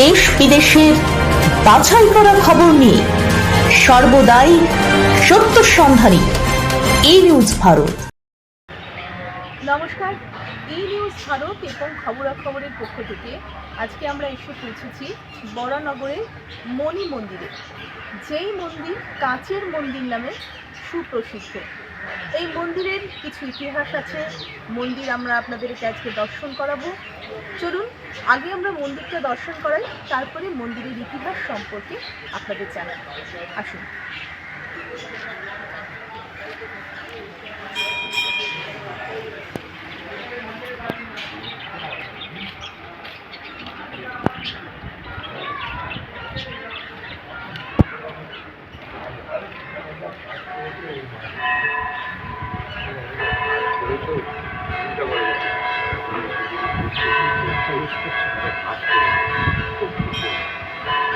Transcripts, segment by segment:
দেশ বিদেশের বাছাই করা খবর নিয়ে সর্বদাই সত্য সন্ধানী। E news Bharat. নমস্কার। ই নিউজ ভারত এবং খবরাখবরের পক্ষ থেকে আজকে আমরা এসে পৌঁছেছি বরানগরের মণি মন্দিরে। যেই মন্দির কাঁচের মন্দির নামে সুপ্রসিদ্ধ। এই মন্দিরের কিছু ইতিহাস আছে। মন্দির আমরা আপনাদেরকে আজকে দর্শন করাবো। চলুন, আগে আমরা মন্দিরটা দর্শন করাই, তারপরে মন্দিরের ইতিহাস সম্পর্কে আপনাদের জানাই। আসুন।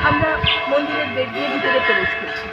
আমরা মন্দিরের গেট দিয়ে ভিতরে প্রবেশ করছি।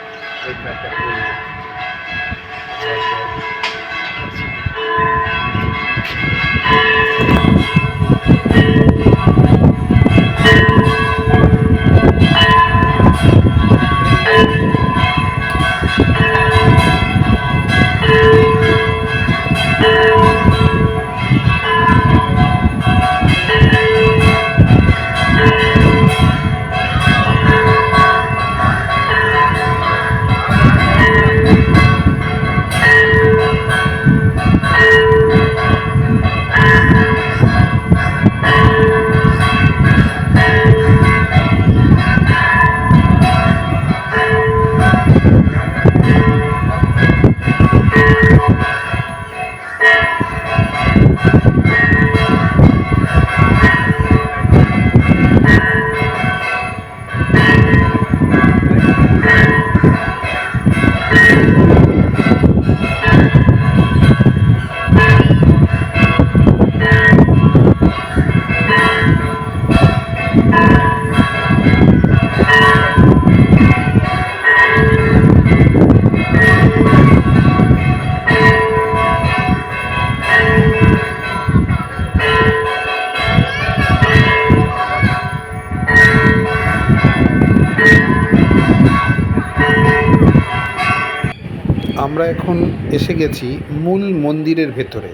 আমরা এখন এসে গেছি মূল মন্দিরের ভেতরে।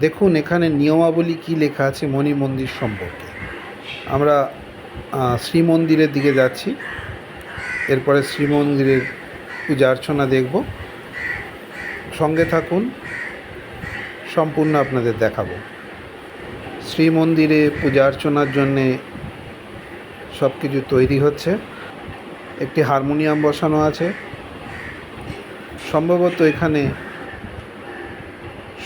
দেখুন এখানে নিয়মাবলী কি লেখা আছে মণি মন্দির সম্পর্কে। আমরা শ্রীমন্দিরের দিকে যাচ্ছি। এরপরে শ্রীমন্দিরের পূজা অর্চনা দেখব। সঙ্গে থাকুন, সম্পূর্ণ আপনাদের দেখাবো। শ্রীমন্দিরে পূজা অর্চনার জন্যে সব কিছু তৈরি হচ্ছে। একটি হারমোনিয়াম বসানো আছে। সম্ভবত এখানে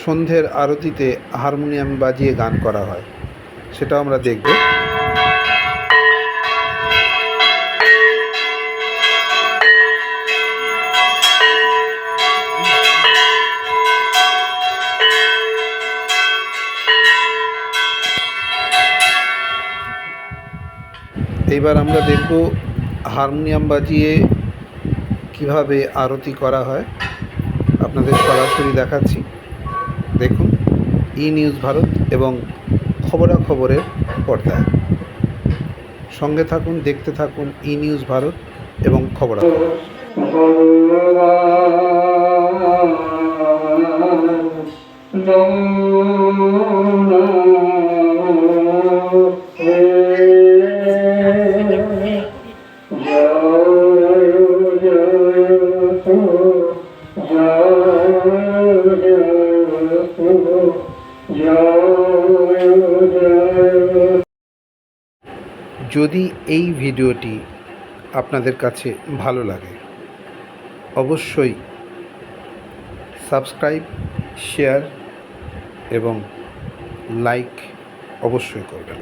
সন্ধ্যের আরতিতে হারমোনিয়াম বাজিয়ে গান করা হয়। সেটাও আমরা দেখব। এইবার আমরা দেখব হারমোনিয়াম বাজিয়ে কীভাবে আরতি করা হয়, আপনাদের সরাসরি দেখাচ্ছি। দেখুন, ই নিউজ ভারত এবং খবরাখবরের পর্দায় সঙ্গে থাকুন, দেখতে থাকুন ই নিউজ ভারত এবং খবরাখবর। যদি এই ভিডিওটি আপনাদের কাছে ভালো লাগে অবশ্যই সাবস্ক্রাইব শেয়ার এবং লাইক অবশ্যই করবেন।